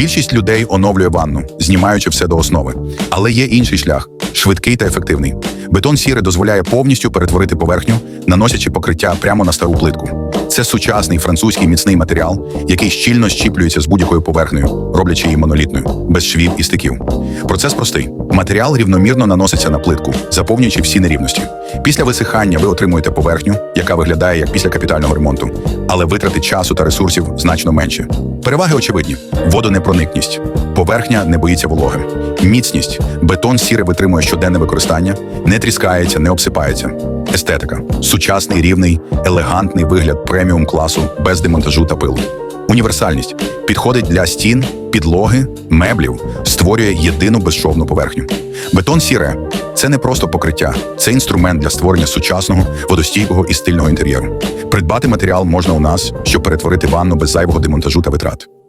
Більшість людей оновлює ванну, знімаючи все до основи. Але є інший шлях швидкий та ефективний. Бетон сіре дозволяє повністю перетворити поверхню, наносячи покриття прямо на стару плитку. Це сучасний французький міцний матеріал, який щільно щіплюється з будь-якою поверхнею, роблячи її монолітною, без швів і стиків. Процес простий: матеріал рівномірно наноситься на плитку, заповнюючи всі нерівності. Після висихання ви отримуєте поверхню, яка виглядає як після капітального ремонту, але витрати часу та ресурсів значно менше. Переваги очевидні: водонепроникність, поверхня не боїться вологи, міцність, бетон сіре витримує щоденне використання, не тріскається, не обсипається. Естетика, сучасний рівний, елегантний вигляд преміум класу без демонтажу та пилу. Універсальність. Підходить для стін, підлоги, меблів, створює єдину безшовну поверхню. Бетон сіре це не просто покриття, це інструмент для створення сучасного, водостійкого і стильного інтер'єру. Придбати матеріал можна у нас, щоб перетворити ванну без зайвого демонтажу та витрат.